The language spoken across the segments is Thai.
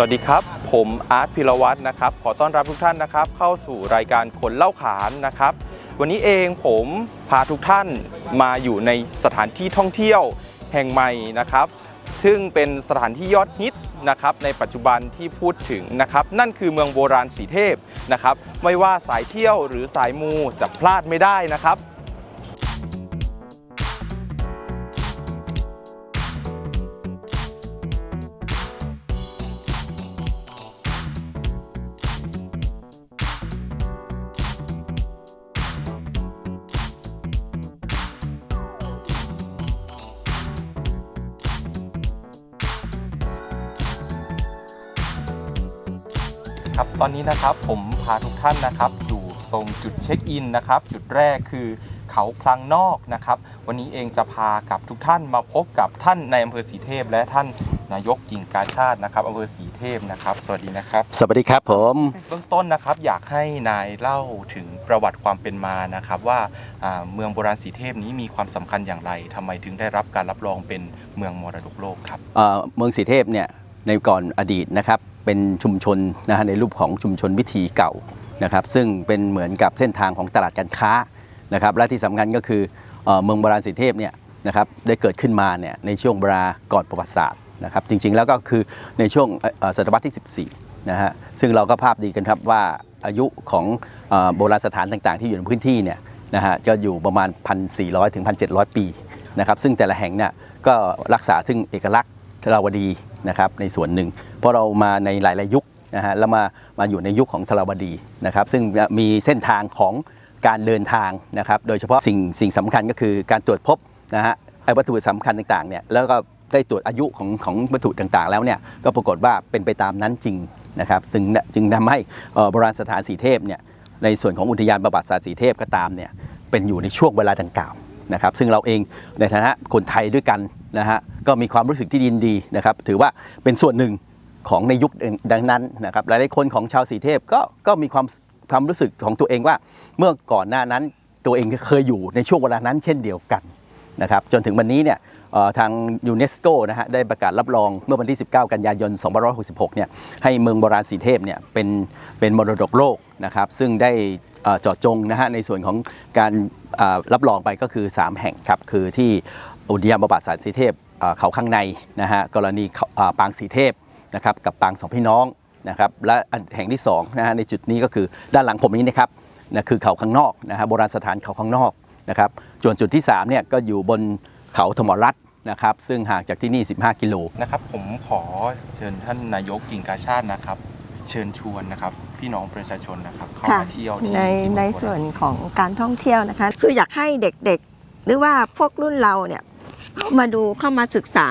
วัสดีครับ ผมอาร์ตพิรวัตรนะครับ ขอต้อนรับทุกท่านนะครับ เข้าสู่รายการคนเล่าขานนะครับ วันนี้เองผมพาทุกท่านมาอยู่ในสถานที่ท่องเที่ยวแห่งใหม่นะครับ ซึ่งเป็นสถานที่ยอดฮิตนะครับในปัจจุบันที่พูดถึงนะครับ นั่นคือเมืองโบราณสีเทพนะครับ ไม่ว่าสายเที่ยวหรือสายมูจะพลาดไม่ได้นะครับ ครับตอนนี้นะครับผมพาทุกท่านนะครับอยู่ตรงจุดเช็คอินนะครับจุดแรกคือเขาคลังนอกนะครับ วันนี้เองจะพากับทุกท่านมาพบกับท่านในอำเภอสีเทพ และท่านนายกกิ่งกาชาตินะครับอำเภอสีเทพนะครับ สวัสดีนะครับ สวัสดีครับผมเบื้องต้นนะครับอยากให้นายเล่าถึงประวัติความเป็นมานะครับ ว่าอ่าเมืองโบราณสีเทพนี้มีความสำคัญอย่างไรทำไมถึงได้รับการรับรองเป็นเมืองมรดกโลกครับเอ่อเมืองสีเทพเนี่ย ในก่อนอดีตนะครับเป็นชุมชนนะฮะในรูปของชุมชนวิถีเก่านะครับซึ่งเป็นเหมือนกับเส้นทางของตลาดการค้านะครับและที่สำคัญก็คือเมืองโบราณสีเทพเนี่ยนะครับได้เกิดขึ้นมาเนี่ยในช่วงเวลาก่อนประวัติศาสตร์นะครับจริงๆแล้วก็คือในช่วงศตวรรษที่ 14นะฮะซึ่งเราก็ภาพดีกันครับว่าอายุของโบราณสถานต่างๆ ที่อยู่ในพื้นที่เนี่ยนะฮะจะอยู่ประมาณ 1,400 ถึง 1,700 ปีนะครับซึ่งแต่ละแห่งเนี่ยก็รักษาถึงเอกลักษณ์ ราวดีนะครับในส่วนหนึ่งเพราะเรามาในหลายๆยุคนะฮะแล้วมามาอยู่ในยุคของทราวดีนะครับ ซึ่งมีเส้นทางของการเดินทางนะครับ โดยเฉพาะสิ่งสิ่งสำคัญก็คือการตรวจพบนะฮะไอ้วัตถุสำคัญต่างๆเนี่ยแล้วก็ได้ตรวจอายุของของวัตถุต่างๆ แล้วเนี่ยก็ปรากฏว่าเป็นไปตามนั้นจริงนะครับซึ่งจึงทำให้โบราณสถานสีเทพเนี่ยในส่วนของอุทยานประวัติศาสตร์สีเทพก็ตามเนี่ยเป็นอยู่ในช่วงเวลาดังกล่าวนะครับ ซึ่งเราเองในฐานะคนไทยด้วยกัน นะฮะก็มีความรู้สึกที่ยินดีนะครับ ถือว่าเป็นส่วนหนึ่งของในยุคดังนั้นนะครับหลายๆคนของชาวสีเทพก็ก็มีความความรู้สึกของตัวเองว่า เมื่อก่อนหน้านั้นตัวเองเคยอยู่ในช่วงเวลานั้นเช่นเดียวกันนะครับจนถึงวันนี้เนี่ยทางยูเนสโกนะฮะได้ประกาศรับรองเมื่อวันที่ 19 กันยายน 2566 เนี่ยให้เมืองโบราณสีเทพเนี่ยเป็นเป็นมรดกโลกนะครับซึ่งได้เอ่อจาะจงนะฮะในส่วนของการอ่อรับรองไปก็คือ 3 แห่งครับคือที่ อุทยานประวัติศาสตร์สีเทพเอ่อเขาข้างในนะฮะกรณีเขาเอ่อปางสีเทพนะครับกับปางสองพี่น้องนะครับและอันแห่งที่2นะฮะในจุดนี้ก็คือด้านหลังผมนี้นะครับนะคือเขาข้างนอกนะฮะโบราณสถานเขาข้างนอกนะครับส่วนจุดที่3เนี่ยก็อยู่บนเขาธมรัตน์นะครับซึ่งห่างจากที่นี่ 15 กิโลนะครับผมขอเชิญท่านนายกกิ่งกาชาตินะครับ เชิญชวนนะครับพี่น้องประชาชนนะครับเข้าค่ะมาเที่ยวที่ในที่เมืองในโบราณส่วนของการท่องเที่ยวนะคะคืออยากให้เด็กๆ หรือว่าพวกรุ่นเราเนี่ย เข้ามาดูเข้ามาศึกษา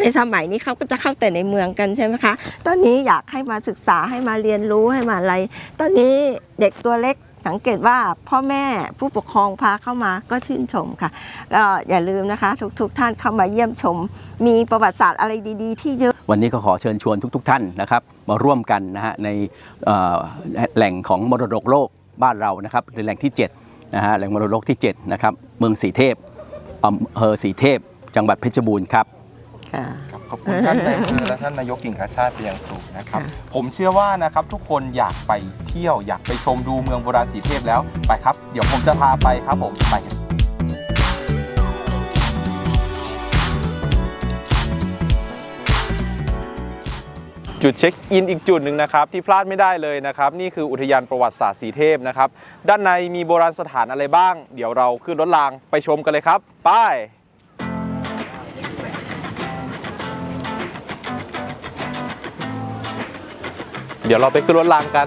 ในสมัยนี้เขาก็จะเข้าแต่ในเมืองกันใช่ไหมคะ ตอนนี้อยากให้มาศึกษาให้มาเรียนรู้ให้มาอะไร ตอนนี้เด็กตัวเล็กสังเกตว่าพ่อแม่ผู้ปกครองพาเข้ามาก็ชื่นชมค่ะก็อย่าลืมนะคะ ทุกๆท่านเข้ามาเยี่ยมชม มีประวัติศาสตร์อะไรดีๆ ที่เยอะ วันนี้ก็ขอเชิญชวนทุก ๆ ท่านนะครับ มาร่วมกันนะฮะในแหล่งของมรดกโลกบ้านเรานะครับหรือแหล่งที่7นะฮะแหล่งมรดกที่7นะครับเมืองสีเทพอำเภอสีเทพ จังหวัดเพชรบูรณ์ครับ ค่ะ ครับขอบคุณท่านนายอำเภอและท่านนายกกิ่งกาชาติเป็นอย่างสูงนะครับ ค่ะ ผมเชื่อว่านะครับทุกคนอยากไปเที่ยวอยากไปชมดูเมืองโบราณสีเทพแล้วไปครับ เดี๋ยวผมจะพาไปครับผมไปกันจุดเช็คอินอีกจุดหนึ่งนะครับที่พลาดไม่ได้เลยนะครับ นี่คืออุทยานประวัติศาสตร์สีเทพนะครับ ด้านในมีโบราณสถานอะไรบ้าง เดี๋ยวเราขึ้นรถรางไปชมกันเลยครับ ไป เดี๋ยวเราไปขึ้นรถรางกัน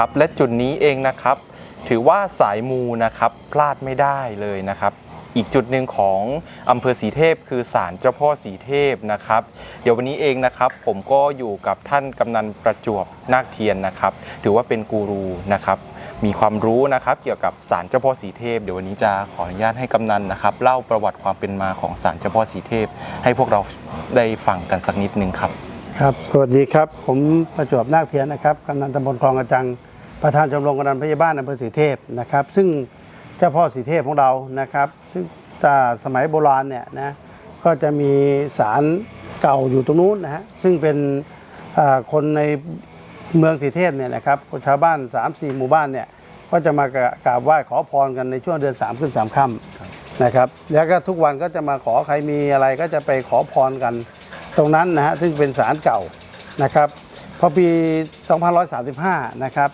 นะครับ และจุดนี้เองนะครับ ถือว่าสายมูนะครับพลาดไม่ได้เลยนะครับ อีกจุดหนึ่งของอำเภอสีเทพคือศาลเจ้าพ่อสีเทพนะครับ เดี๋ยววันนี้เองนะครับ ผมก็อยู่กับท่านกำนันประจวบนาคเทียนนะครับ ถือว่าเป็นกูรูนะครับมีความรู้นะครับเกี่ยวกับศาลเจ้าพ่อสีเทพ เดี๋ยววันนี้จะขออนุญาตให้กำนันนะครับ เล่าประวัติความเป็นมาของศาลเจ้าพ่อสีเทพ ให้พวกเราได้ฟังกันสักนิดนึงครับ ครับ สวัสดีครับ ผมประจวบนาคเทียนนะครับกำนันตำบลคลองกระจัง ประธานชมรมกำนันพยาบาลอำเภอศรีเทพนะครับ ซึ่งเจ้าพ่อศรีเทพของเรานะครับ ซึ่งแต่สมัยโบราณเนี่ยนะก็จะมีศาลเก่าอยู่ตรงนู้นนะฮะซึ่งเป็นคนในเมืองศรีเทพเนี่ยนะครับชาวบ้าน 3-4 หมู่บ้านเนี่ยก็จะมากรากราบไหว้ขอพรกันในช่วงเดือน 3 ขึ้น 3 ค่ำนะครับ แล้วก็ทุกวันก็จะมาขอใครมีอะไรก็จะไปขอพรกันตรงนั้นนะฮะซึ่งเป็นศาลเก่านะครับพอปี2535 นะครับ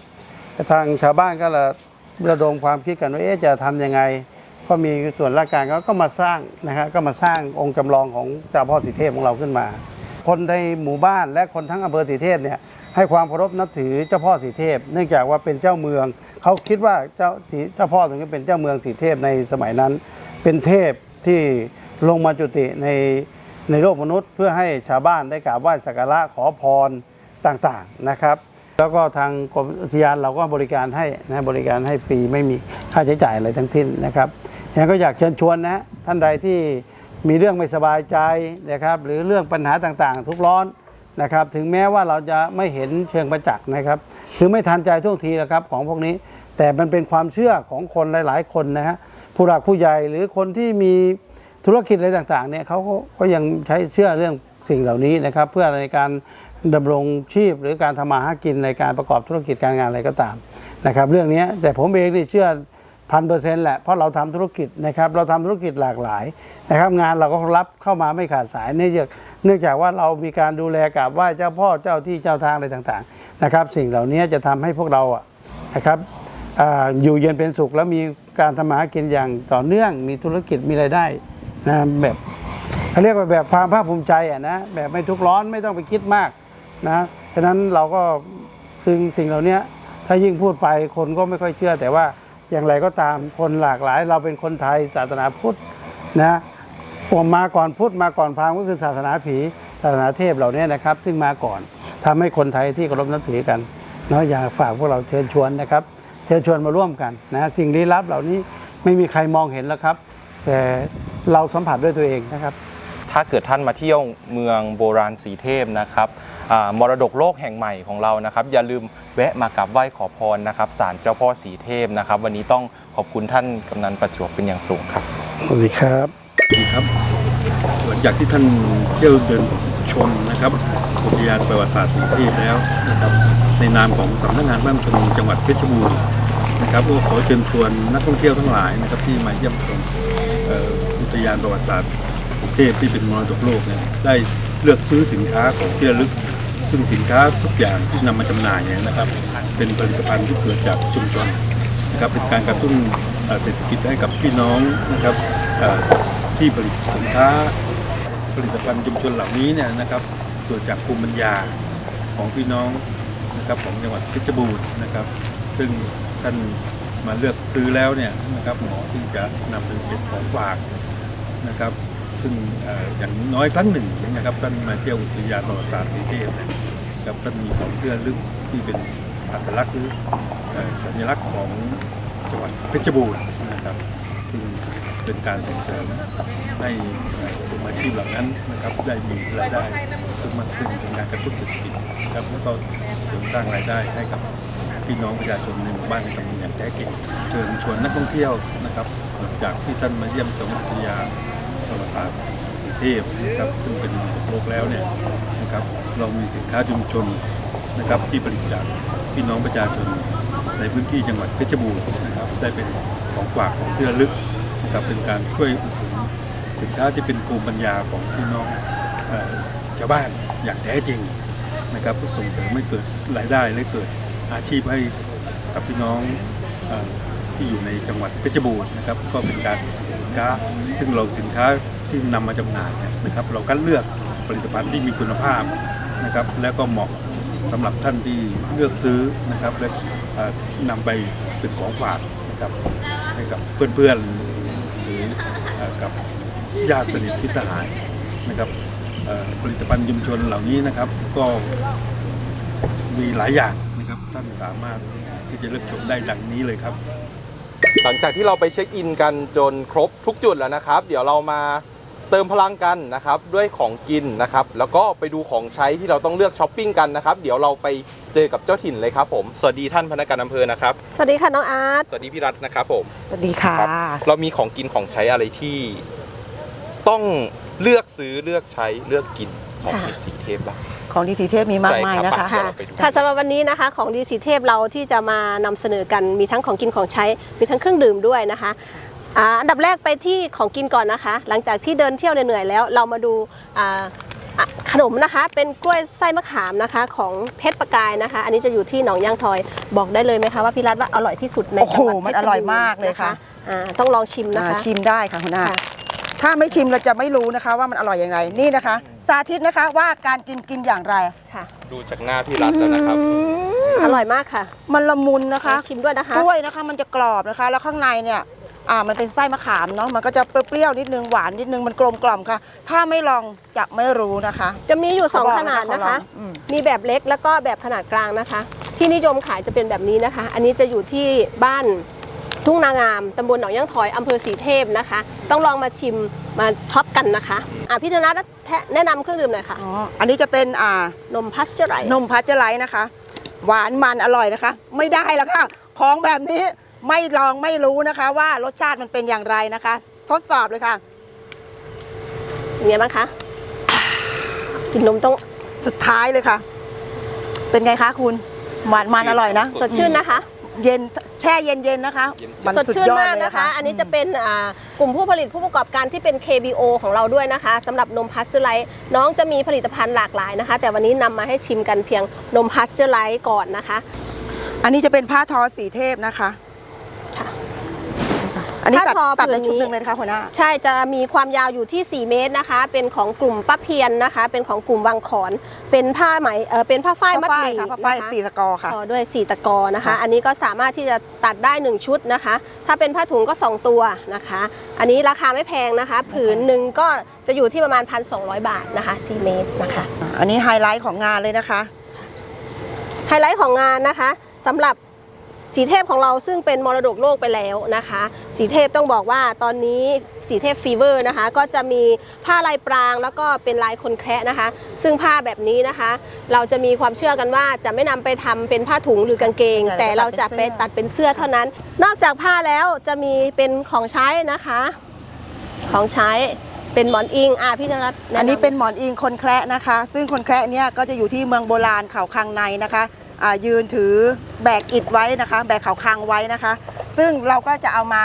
ทางชาวบ้านก็ระระดมความคิดกันว่าเอ๊ะจะทำยังไง ก็มีส่วนราชการเขาก็มาสร้างนะฮะก็มาสร้างองค์จำลองของเจ้าพ่อสีเทพของเราขึ้นมา คนในหมู่บ้านและคนทั้งอำเภอสีเทพเนี่ยให้ความเคารพนับถือเจ้าพ่อสีเทพ เนื่องจากว่าเป็นเจ้าเมือง เขาคิดว่าเจ้าเจ้าพ่อตรงนี้เป็นเจ้าเมืองสีเทพในสมัยนั้น เป็นเทพที่ลงมาจุติในในโลกมนุษย์ เพื่อให้ชาวบ้านได้กราบไหว้สักการะขอพรต่างๆนะครับ แล้วก็ทางกรมอุทยานเราก็บริการให้นะบริการให้ฟรีไม่มีค่าใช้จ่ายอะไรทั้งสิ้นนะครับยังก็อยากเชิญชวนนะท่านใดที่มีเรื่องไม่สบายใจนะครับหรือเรื่องปัญหาต่างๆ ทุกร้อนนะครับถึงแม้ว่าเราจะไม่เห็นเชิงประจักษ์นะครับคือไม่ทันใจท่วงทีนะครับของพวกนี้ แต่มันเป็นความเชื่อของคนหลาย ๆ คนนะฮะผู้หลักผู้ใหญ่หรือคนที่มีธุรกิจอะไรต่างๆเนี่ยเขาก็ยังใช้เชื่อเรื่องสิ่งเหล่านี้นะครับ เพื่อในการ ดำรงชีพหรือการทำมาหากินในการประกอบธุรกิจการงานอะไรก็ตามนะครับ เรื่องนี้แต่ผมเองนี่เชื่อพันเปอร์เซ็นต์แหละเพราะเราทำธุรกิจนะครับเราทำธุรกิจหลากหลายนะครับ งานเราก็รับเข้ามาไม่ขาดสายเนื่องจากเนื่องจากว่าเรามีการดูแลกราบไหว้เจ้าพ่อเจ้าที่เจ้าทางอะไรต่างๆนะครับ สิ่งเหล่านี้จะทำให้พวกเราอะนะครับออยู่เย็นเป็นสุขแล้วมีการทำมาหากินอย่างต่อเนื่องมีธุรกิจมีรายได้นะแบบเขาเรียกว่าแบบความภาคภูมิใจอะนะแบบไม่ทุกข์ร้อนไม่ต้องไปคิดมาก นะฉะนั้นเราก็ซึ่งสิ่งเหล่านี้ถ้ายิ่งพูดไปคนก็ไม่ค่อยเชื่อ แต่ว่าอย่างไรก็ตามคนหลากหลาย เราเป็นคนไทยศาสนาพุทธนะผมมาก่อนพุทธมาก่อนพราหมณ์ก็คือศาสนาผีศาสนาเทพเหล่านี้นะครับ ซึ่งมาก่อนทำให้คนไทยที่เคารพนับถือกันเนาะอยากฝากพวกเราเชิญชวนนะครับ เชิญชวนมาร่วมกันนะสิ่งลี้ลับเหล่านี้ไม่มีใครมองเห็นแล้วครับ แต่เราสัมผัสด้วยตัวเองนะครับ ถ้าเกิดท่านมาเที่ยวเมืองโบราณสีเทพนะครับ มรดกโลกแห่งใหม่ของเรานะครับ อย่าลืมแวะมากราบไหว้ขอพรนะครับศาลเจ้าพ่อสีเทพนะครับ วันนี้ต้องขอบคุณท่านกำนันประจวบเป็นอย่างสูงครับ สวัสดีครับครับหลังจากที่ท่านเที่ยวเดินชมนะครับอุทยานประวัติศาสตร์สีเทพแล้วนะครับ ในนามของสำนักงานบ้านชนจังหวัดเพชรบูรณ์นะครับก็ขอเชิญชวนนักท่องเที่ยวทั้งหลายนะครับที่มาเยี่ยมชมเอ่ออุทยานประวัติศาสตร์สีเทพที่เป็นมรดกโลกเนี่ยได้เลือกซื้อสินค้าของที่ระลึก ซึ่งสินค้าทุกอย่างที่นำมาจำหน่ายเนี่ยนะครับ เป็นผลิตภัณฑ์ที่เกิดจากชุมชนนะครับเป็นการกระตุ้นเศรษฐกิจให้กับพี่น้องนะครับที่ผลิตสินค้าผลิตภัณฑ์ชุมชนเหล่านี้เนี่ยนะครับเกิดจากภูมิปัญญาของพี่น้องนะครับของจังหวัดเพชรบูรณ์นะครับ ซึ่งท่านมาเลือกซื้อแล้วเนี่ยนะครับหมอที่จะนำเป็นของฝากนะครับ ซึ่งออย่างน้อยครั้งหนึ่งนะครับท่านมาเที่ยวอุทยานประวัติศาสตร์สีเทพนะครับท่านมีของเพื่อลึกที่เป็นอัตลักษณ์หรือสัญลักษณ์ของจังหวัดเพชรบูรณ์นะครับซึ่งเป็นการส่งเสริมให้กลุ่มอาชีพเหล่านั้นนะครับได้มีรายได้เพิ่มมากขึ้นเป็นการกระตุ้นเศรษฐกิจนะครับแล้วก็เสริมสร้างรายได้ให้กับพี่น้องประชาชนในหมู่บ้านในตำบลอย่างแท้จริงเชิญชวนนักท่องเที่ยวนะครับจากที่ท่านมาเยี่ยมชมอุทยานประวั ติศาสตร์สีเทพนะครับซึ่งเป็นโลกแล้วเนี่ยนะครับเรามีสินค้าชุมชนนะครับที่ผลิตจากพี่น้องประชาชนในพื้นที่จังหวัดเพชรบูรณ์นะครับได้เป็นของฝากของที่ระลึกนะครับเป็นการช่วยอุดหนุนสินค้าที่เป็นภูมิปัญญาของพี่น้องชาวบ้านอย่างแท้จริงนะครับเพื่อส่งเสริมให้เกิดรายได้และเกิดอาชีพให้กับพี่น้องอที่อยู่ในจังหวัดเพชรบูรณ์นะครับก็เป็นการ ค้า ซึ่งเราสินค้าที่นำมาจำหน่ายนะครับ เราคัดเลือกผลิตภัณฑ์ที่มีคุณภาพนะครับ แล้วก็เหมาะสำหรับท่านที่เลือกซื้อนะครับ และเอ่อนำไปเป็นของฝากนะครับให้กับเพื่อนๆหรือกับญาติสนิทพิตรสหายนะครับผลิตภัณฑ์ชุมชนเหล่านี้นะครับ ก็มีหลายอย่างนะครับท่านสามารถที่จะเลือกชมได้ดังนี้เลยครับ หลังจากที่เราไปเช็คอินกันจนครบทุกจุดแล้วนะครับ เดี๋ยวเรามาเติมพลังกันนะครับด้วยของกินนะครับ แล้วก็ไปดูของใช้ที่เราต้องเลือกช้อปปิ้งกันนะครับ เดี๋ยวเราไปเจอกับเจ้าถิ่นเลยครับผม สวัสดีท่านพนักงานอำเภอนะครับ สวัสดีค่ะน้องอาร์ต สวัสดีพี่รัตน์นะครับผม สวัสดีค่ะครับเรามีของกินของใช้อะไรที่ ต้องเลือกซื้อเลือกใช้เลือกกิน ของค่ะที่สีเทพบ้าง ของดีทีเทพมีมากมายนะคะใช่ค่ะรับไปดู ค่ะสำหรับวันนี้นะคะของดีสีเทพเราที่จะมานำเสนอกันมีทั้งของกินของใช้มีทั้งเครื่องดื่มด้วยนะคะอ่าอันดับแรกไปที่ของกินก่อนนะคะ หลังจากที่เดินเที่ยวเหนื่อยๆแล้ว เรามาดูอ่าอะขนมนะคะ เป็นกล้วยไส้มะขามนะคะของเพชรประกายนะคะ อันนี้จะอยู่ที่หนองย่างทอยบอกได้เลยไหมคะว่าพี่รัฐว่าอร่อยที่สุดในโอ้โหจังหวัดเพมันชรอร่อยบูรณ์มากเลยค่ะ นอ่าต้องลองชิมนะอ่าคะชิมได้ค่ะคุณนาค่ะ ถ้าไม่ชิมเราจะไม่รู้นะคะ ว่ามันอร่อยอย่างไรนี่นะคะ สาธิตนะคะว่าการกินกินอย่างไรค่ะ ดูจากหน้าพี่รัตน์แล้วนะครับ อร่อยมากค่ะมันละมุนนะคะชิมด้วยนะคะกล้วยนะคะ มันจะกรอบนะคะ แล้วข้างในเนี่ยอ่ามันเป็นไส้มะขามเนาะมันก็จะเปรี้ยวๆนิดนึงหวานนิดนึงมันกลมกล่อมค่ะ ถ้าไม่ลองจะไม่รู้นะคะ จะมีอยู่สองเขาบอกขนาดนะคะนะคะเขาลองอืม มีแบบเล็กแล้วก็แบบขนาดกลางนะคะ ที่นิยมขายจะเป็นแบบนี้นะคะ อันนี้จะอยู่ที่บ้าน ทุ่งนางามตำบลหนองย่างถอยอำเภอสีเทพนะคะ ต้องลองมาชิมมาช็อปกันนะคะอะพี่ธนัทแนะนำเครื่องดื่มหน่อยค่ะ อ๋อ อันนี้จะเป็นอ่านมพัสเจอร์ไรนมพัชเจอร์ไลท์นะคะ หวานมันอร่อยนะคะ ไม่ได้แล้วค่ะ ของแบบนี้ไม่ลองไม่รู้นะคะ ว่ารสชาติมันเป็นอย่างไรนะคะ ทดสอบเลยค่ะเป็นไงบ้างคะกินนมต้องสุดท้ายเลยค่ะ เป็นไงคะคุณ หวานมันอร่อยนะ สดชื่นนะคะ เย็นแช่เย็นๆนะคะมันสดสุดชื่นยอดมากเลยนะคะ อันนี้จะเป็นอ่ากลุ่มผู้ผลิตผู้ประกอบการที่เป็น KBO ของเราด้วยนะคะสำหรับนมพัสเจอร์ไลท์น้องจะมีผลิตภัณฑ์หลากหลายนะคะ แต่วันนี้นำมาให้ชิมกันเพียงนมพัสเจอร์ไลท์ก่อนนะคะ อันนี้จะเป็นผ้าทอสีเทพนะคะค่ะ อันนี้ตัดผ้าทอตัดในผืนนี้ชุดหนึ่งเลยนะคะหัวหน้า ใช่จะมีความยาวอยู่ที่ 4 เมตรนะคะ เป็นของกลุ่มป้าเพียนนะคะ เป็นของกลุ่มวังขอน เป็นผ้าไหมเออเป็นผ้าฝ้ายมัดผ้าหฝ้ายมี่ค่ะผ้าฝ้ายนะคะ สีสกอร์ค่ะ ต่อด้วยสีตะกอนะคะ ค่ะ อันนี้ก็สามารถที่จะตัดได้ 1 ชุดนะคะ ถ้าเป็นผ้าถุงก็ 2 ตัวนะคะ อันนี้ราคาไม่แพงนะคะ ผืนหนึ่งก็จะอยู่ที่ประมาณ 1,200 บาทนะคะ 4 เมตรนะคะ อันนี้ไฮไลท์ของงานเลยนะคะ ไฮไลท์ของงานนะคะสำหรับ สีเทพของเราซึ่งเป็นมรดกโลกไปแล้วนะคะ สีเทพต้องบอกว่าตอนนี้สีเทพฟีเวอร์นะคะ ก็จะมีผ้าลายปรางแล้วก็เป็นลายคนแคระนะคะ ซึ่งผ้าแบบนี้นะคะ เราจะมีความเชื่อกันว่าจะไม่นำไปทำเป็นผ้าถุงหรือกางเกงแต่แต่เราจะไปตัดเป็นเสื้อเท่านั้น นอกจากผ้าแล้วจะมีเป็นของใช้นะคะ ของใช้ เป็นหมอนอิงอะพี่นรัตน์แะำอันนี้เป็นหมอนอิงคนแคระนะคะ ซึ่งคนแคระเนี่ยก็จะอยู่ที่เมืองโบราณเขาคังในนะคะอ่ายืนถือแบกอิฐไว้นะคะ แบกเขาคังไว้นะคะ ซึ่งเราก็จะเอามา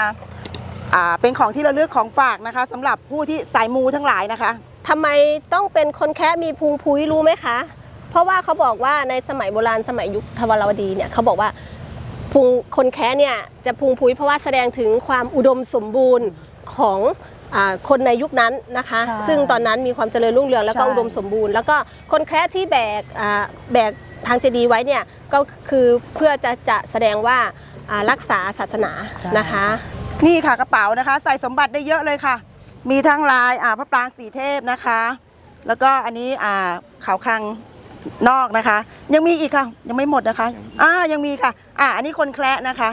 อ่าเป็นของที่ระลึกของฝากนะคะสำหรับผู้ที่สายมูทั้งหลายนะคะ ทำไมต้องเป็นคนแคะมีพุงพุ้ยรู้ไหมคะ เพราะว่าเขาบอกว่าในสมัยโบราณสมัยยุคทวารวดีเนี่ยเขาบอกว่าพุงคนแคะเนี่ยจะพุงพุ้ยเพราะว่าแสดงถึงความอุดมสมบูรณ์ของอา คนในยุคนั้นนะคะใช่ซึ่งตอนนั้นมีความเจริญรุ่งเรืองแล้วก็ใช่อุดมสมบูรณ์ แล้วก็คนแคะที่แบกอ่าแบกทางเจดีย์ไว้เนี่ยก็คือเพื่อจะจะแสดงว่าอ่ารักษาศาสนานะคะ นี่ค่ะกระเป๋านะคะ ใส่สมบัติได้เยอะเลยค่ะ มีทั้งลายอ่าพระปรางสีเทพนะคะ แล้วก็อันนี้อ่าเขาคังนอกนะคะ ยังมีอีกค่ะยังไม่หมดนะคะอ่ายังมีค่ะอ่าอันนี้คนแคระนะคะ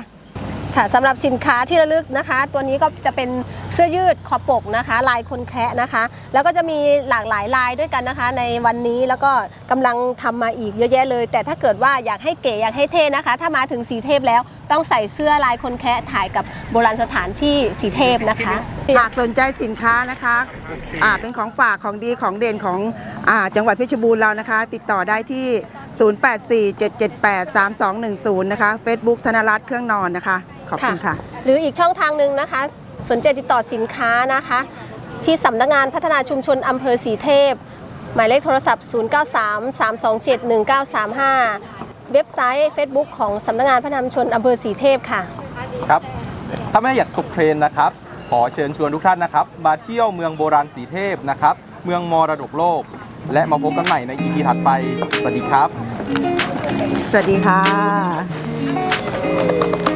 ค่ะสำหรับสินค้าที่ระลึกนะคะ ตัวนี้ก็จะเป็นเสื้อยืดคอปกนะคะ ลายคนแคะนะคะ แล้วก็จะมีหลากหลายลายด้วยกันนะคะ ในวันนี้แล้วก็กำลังทำมาอีกเยอะแยะเลย แต่ถ้าเกิดว่าอยากให้เก๋อยากให้เท่นะคะ ถ้ามาถึงสีเทพแล้วต้องใส่เสื้อลายคนแคะถ่ายกับโบราณสถานที่สีเทพนะคะหากสนใจสินค้านะคะอ่าเป็นของฝากของดีของเด่นของอจังหวัดเพชรบูรณ์เรานะคะ ติดต่อได้ที่ 0847783210 นะคะ Facebook ธนรัตน์เครื่องนอนนะคะ ขอบคุณค่ะ หรืออีกช่องทางหนึ่งนะคะ สนใจติดต่อสินค้านะคะ ที่สำนักงานพัฒนาชุมชนอำเภอสีเทพ หมายเลขโทรศัพท์ 0933271935 เว็บไซต์ Facebook ของสำนักงานพัฒนาชุมชนอำเภอสีเทพค่ะ ครับ ถ้าไม่อยากตกเทรนด์นะครับ ขอเชิญชวนทุกท่านนะครับ มาเที่ยวเมืองโบราณสีเทพนะครับ เมืองมรดกโลก และมาพบกันใหม่ใน EP ถัดไป สวัสดีครับ สวัสดีค่ะอ